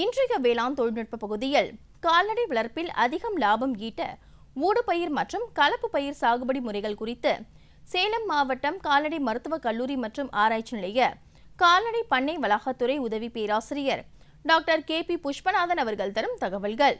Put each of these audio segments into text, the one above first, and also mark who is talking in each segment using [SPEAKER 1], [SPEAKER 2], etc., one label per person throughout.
[SPEAKER 1] இன்றைய வேளாண் தொழில்நுட்ப பகுதியில் கால்நடை வளர்ப்பில் அதிகம் லாபம் ஈட்ட ஊடுபயிர் மற்றும் கலப்பு பயிர் சாகுபடி முறைகள் குறித்து சேலம் மாவட்டம் கால்நடை மருத்துவக் கல்லூரி மற்றும் ஆராய்ச்சி நிலைய கால்நடை பண்ணை வளாகத்துறை உதவி பேராசிரியர் டாக்டர் கே பி புஷ்பநாதன் அவர்கள் தரும் தகவல்கள்.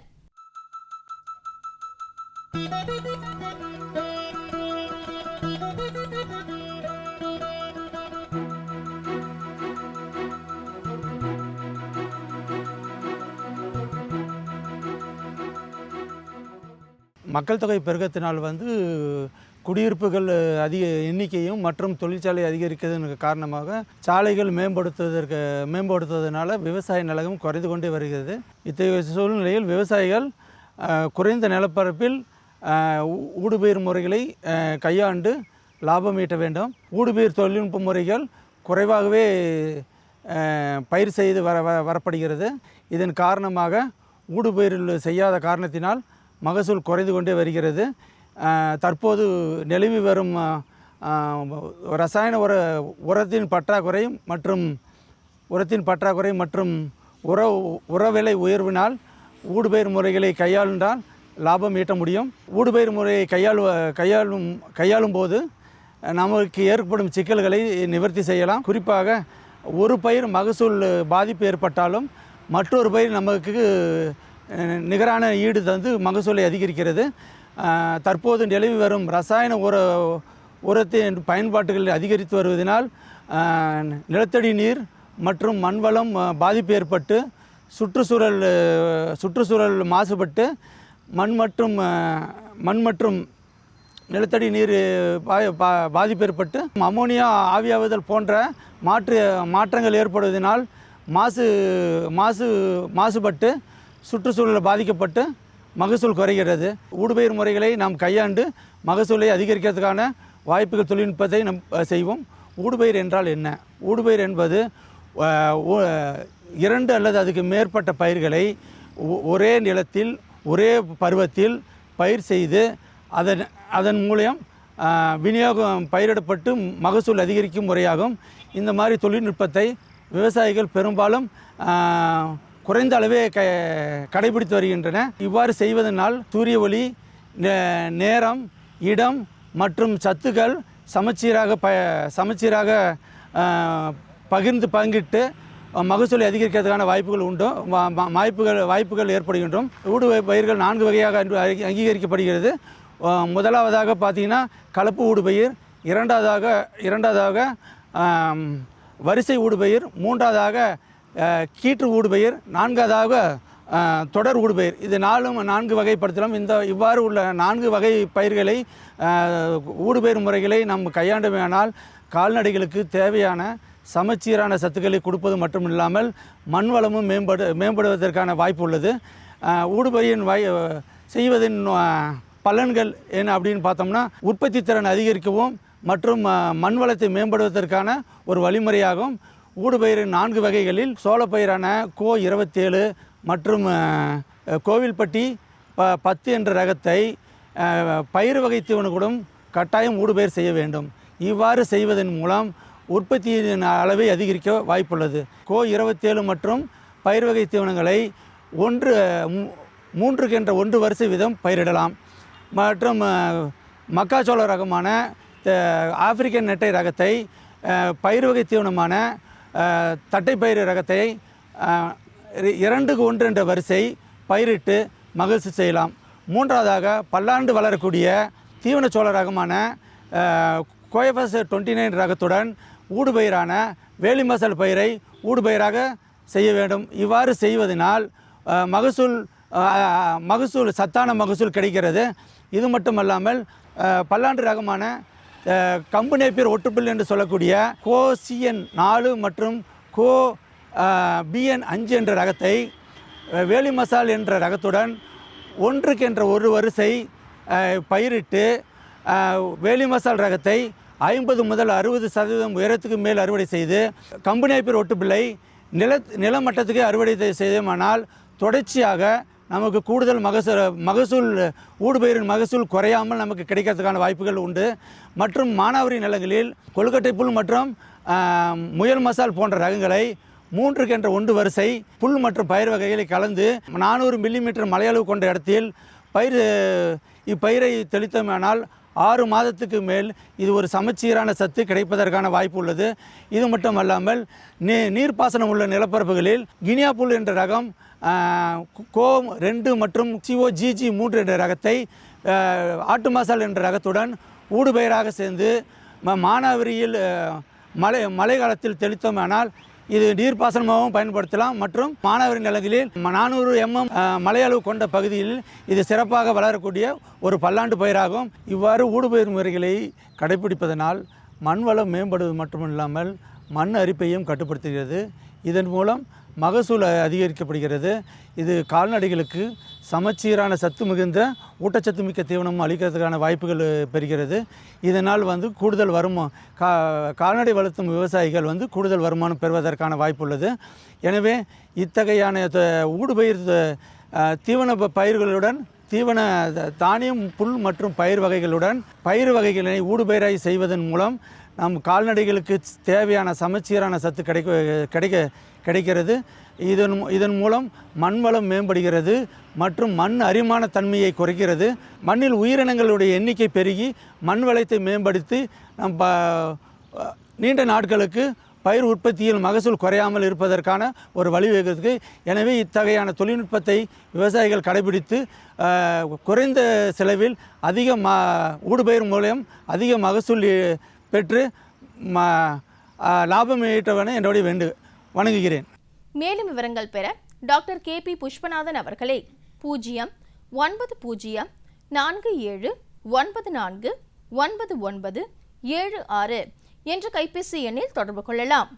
[SPEAKER 2] மக்கள் தொகை பெருக்கத்தினால் வந்து குடியிருப்புகள் அதிக எண்ணிக்கையும் மற்றும் தொழிற்சாலை அதிகரிக்கிறதுக்கு காரணமாக சாலைகள் மேம்படுத்துவதற்கு மேம்படுத்துவதனால விவசாய நிலமும் குறைந்து கொண்டே வருகிறது. இத்தகைய சூழ்நிலையில் விவசாயிகள் குறைந்த நிலப்பரப்பில் ஊடுபயிர் முறைகளை கையாண்டு லாபம் ஈட்ட வேண்டும். ஊடுபயிர் தொழில்நுட்ப முறைகள் குறைவாகவே பயிர் செய்து வர வ- வரப்படுகிறது. இதன் காரணமாக ஊடுபயிரில் செய்யாத காரணத்தினால் மகசூல் குறைந்து கொண்டே வருகிறது. தற்போது நிலவி வரும் ரசாயன உர உரத்தின் பற்றாக்குறை மற்றும் உரத்தின் பற்றாக்குறை மற்றும் உர உர விலை உயர்வினால் ஊடுபயிர் முறைகளை கையாண்டால் லாபம் ஈட்ட முடியும். ஊடுபயிர் முறையை கையாளு கையாளும் கையாளும் போது நமக்கு ஏற்படும் சிக்கல்களை நிவர்த்தி செய்யலாம். குறிப்பாக ஒரு பயிர் மகசூல் பாதிப்பு ஏற்பட்டாலும் மற்றொரு பயிர் நமக்கு நிகரான ஈடு தந்து மகசூலை அதிகரிக்கிறது. தற்போது நிலவி வரும் ரசாயன உர உரத்தின் பயன்பாட்டுகள் அதிகரித்து வருவதனால் நிலத்தடி நீர் மற்றும் மண்வளம் பாதிப்பு ஏற்பட்டு சுற்றுச்சூழல் சுற்றுச்சூழல் மாசுபட்டு மண் மற்றும் மண் மற்றும் நிலத்தடி நீர் பா- பா- பாதிப்பு ஏற்பட்டு அமோனியா ஆவியாவுதல் போன்ற மாற்று மாற்றங்கள் ஏற்படுவதனால் மாசு மாசு மாசுபட்டு சுற்றுச்சூழலை பாதிக்கப்பட்டு மகசூல் குறைகிறது. ஊடுபயிர் முறைகளை நாம் கையாண்டு மகசூலை அதிகரிக்கிறதுக்கான வாய்ப்புகள் தொழில்நுட்பத்தை நம் செய்வோம். ஊடுபயிர் என்றால் என்ன? ஊடுபயிர் என்பது இரண்டு அல்லது அதுக்கு மேற்பட்ட பயிர்களை ஒ- ஒரே நிலத்தில் ஒரே பருவத்தில் பயிர் செய்து அதன் அதன் மூலம் விநியோகம் பயிரிடப்பட்டு மகசூல் அதிகரிக்கும் முறையாகும். இந்த மாதிரி தொழில்நுட்பத்தை விவசாயிகள் பெரும்பாலும் குறைந்த அளவே க கடைபிடித்து வருகின்றன. இவ்வாறு செய்வதனால் சூரிய ஒளி நே- நேரம் இடம் மற்றும் சத்துக்கள் சமச்சீராக ப சமச்சீராக பகிர்ந்து பங்கிட்டு மகசூலை அதிகரிக்கிறதுக்கான வாய்ப்புகள் உண்டு. வாய்ப்புகள் வாய்ப்புகள் ஏற்படுகின்றோம். ஊடு பயிர்கள் நான்கு வகையாக அங்கீகரிக்கப்படுகிறது. முதலாவதாக பார்த்திங்கன்னா கலப்பு ஊடுபயிர் இரண்டாவதாக இரண்டாவதாக வரிசை ஊடுபயிர் மூன்றாவதாக கீற்று ஊடுபயிர் நான்காவதாக தொடர் ஊடுபயிர். இது நாலும் நான்கு வகைப்படுத்தலாம். இந்த இவ்வாறு உள்ள நான்கு வகை பயிர்களை ஊடுபயிர் முறைகளை நாம் கையாண்டுமையானால் கால்நடைகளுக்கு தேவையான சமச்சீரான சத்துக்களை கொடுப்பது மட்டும் இல்லாமல் மண் வளமும் மேம்படு மேம்படுவதற்கான வாய்ப்பு உள்ளது. ஊடுபயிரின் வாய் செய்வதன் பலன்கள் என்ன அப்படின்னு பார்த்தோம்னா உற்பத்தி திறன் அதிகரிக்கவும் மற்றும் மண் வளத்தை மேம்படுவதற்கான ஒரு வழிமுறையாகவும் ஊடுபயிரின் நான்கு வகைகளில் சோளப்பயிரான கோ இருபத்தேழு மற்றும் கோவில்பட்டி ப பத்து என்ற ரகத்தை பயிர் வகை தீவனங்களும் கட்டாயம் ஊடுபயிர் செய்ய வேண்டும். இவ்வாறு செய்வதன் மூலம் உற்பத்தியின் அளவை அதிகரிக்க வாய்ப்புள்ளது. கோ இருபத்தேழு மற்றும் பயிர் வகை தீவனங்களை ஒன்று மூன்றுக்கு என்ற ஒன்று வரிசை விதம் பயிரிடலாம். மற்றும் மக்காச்சோள ரகமான ஆப்பிரிக்கன் நெட்டை ரகத்தை பயிர் வகை தீவனமான தட்டைப்பயிறு ரகத்தை இரண்டுக்கு ஒன்று என்ற வரிசை பயிரிட்டு மகிழ்ச்சி செய்யலாம். மூன்றாவதாக பல்லாண்டு வளரக்கூடிய தீவனச்சோள ரகமான கோயபஸ் டுவெண்ட்டி நைன் ரகத்துடன் ஊடுபயிரான வேலி மசால் பயிரை ஊடுபயிராக செய்ய வேண்டும். இவ்வாறு செய்வதனால் மகசூல் மகசூல் சத்தான மகசூல் கிடைக்கிறது. இது மட்டுமல்லாமல் பல்லாண்டு ரகமான கம்பு நேப்பியர் ஒட்டுப்புல் என்று சொல்லக்கூடிய கோ சிஎன் நாலு மற்றும் கோ பிஎன் அஞ்சு என்ற ரகத்தை வேலி மசால் என்ற ரகத்துடன் ஒன்றுக்கு என்ற ஒரு வரிசை பயிரிட்டு வேலி மசால் ரகத்தை ஐம்பது முதல் அறுபது சதவீதம் உயரத்துக்கு மேல் அறுவடை செய்து கம்பு நேப்பியர் ஒட்டுப்பிள்ளை நில நிலமட்டத்துக்கு அறுவடை செய்தோமானால் தொடர்ச்சியாக நமக்கு கூடுதல் மகசூல் மகசூல் ஊடுபயிரின் மகசூல் குறையாமல் நமக்கு கிடைக்கிறதுக்கான வாய்ப்புகள் உண்டு. மற்றும் மானாவரி நிலங்களில் கொழுக்கட்டை புல் மற்றும் முயல் மசால் போன்ற ரகங்களை மூன்றுக்கு என்ற ஒன்று வரிசை புல் மற்றும் பயிர் வகைகளை கலந்து நானூறு மில்லிமீட்டர் மலையளவு கொண்ட இடத்தில் பயிர் இப்பயிரை தெளித்தோமானால் ஆறு மாதத்துக்கு மேல் இது ஒரு சமச்சீரான சத்து கிடைப்பதற்கான வாய்ப்பு உள்ளது. இது மட்டுமல்லாமல் நீ நீர்ப்பாசனம் உள்ள நிலப்பரப்புகளில் கினியா புல் என்ற ரகம் கோ ரெண்டு மற்றும் சிஓஜிஜி மூன்று என்ற ரகத்தை ஆட்டு மசால் என்ற ரகத்துடன் ஊடுபயிராக சேர்ந்து ம- மானாவரியில் மழை மழை காலத்தில் தெளித்தோமானால் இது நீர்ப்பாசனமாகவும் பயன்படுத்தலாம் மற்றும் மானாவரி நிலங்களில் நானூறு எம்எம் மலையளவு கொண்ட பகுதியில் இது சிறப்பாக வளரக்கூடிய ஒரு பல்லாண்டு பயிராகும். இவ்வாறு ஊடுபயிர் முறைகளை கடைபிடிப்பதனால் மண் வளம் மேம்படுவது மட்டுமில்லாமல் மண் அரிப்பையும் கட்டுப்படுத்துகிறது. இதன் மூலம் மகசூல் அதிகரிக்கப்படுகிறது. இது கால்நடைகளுக்கு சமச்சீரான சத்து மிகுந்த ஊட்டச்சத்து மிக்க தீவனம் அளிக்கிறதுக்கான வாய்ப்புகள் பெறுகிறது. இதனால் வந்து கூடுதல் வருமானம் கா கால்நடை வளர்த்தும் விவசாயிகள் வந்து கூடுதல் வருமானம் பெறுவதற்கான வாய்ப்பு உள்ளது. எனவே இத்தகையான த- ஊடுபயிர் தீவன ப- பயிர்களுடன் தீவன த- தானியம் புல் மற்றும் பயிர் வகைகளுடன் பயிர் வகைகளை ஊடுபயிராய் செய்வதன் மூலம் நம் கால்நடைகளுக்கு தேவையான சமச்சீரான சத்து கிடைக்க கிடைக்க கிடைக்கிறது. இதன் மூ- இதன் மூலம் மண் வளம் மேம்படுகிறது மற்றும் மண் அரிமான தன்மையை குறைக்கிறது. மண்ணில் உயிரினங்களுடைய எண்ணிக்கை பெருகி மண் வளத்தை மேம்படுத்தி நம் ப- நீண்ட நாட்களுக்கு பயிர் உற்பத்தியில் மகசூல் குறையாமல் இருப்பதற்கான ஒரு வழிவகுக்கு எனவே இத்தகையான தொழில்நுட்பத்தை விவசாயிகள் கடைபிடித்து குறைந்த செலவில் அதிக ம ஊடுபயிர் மூலம் அதிக மகசூல் பெற்று ம லாபம் ஈட்டவன என்னுடைய வேண்டு வணங்குகிறேன்.
[SPEAKER 1] மேலும் விவரங்கள் பெற டாக்டர் கே பி புஷ்பநாதன் அவர்களை பூஜ்ஜியம் ஒன்பது பூஜ்ஜியம் நான்கு ஏழு ஒன்பது நான்கு ஒன்பது ஒன்பது ஏழு ஆறு. என்ற கைபேசி எண்ணில் தொடர்பு கொள்ளலாம்.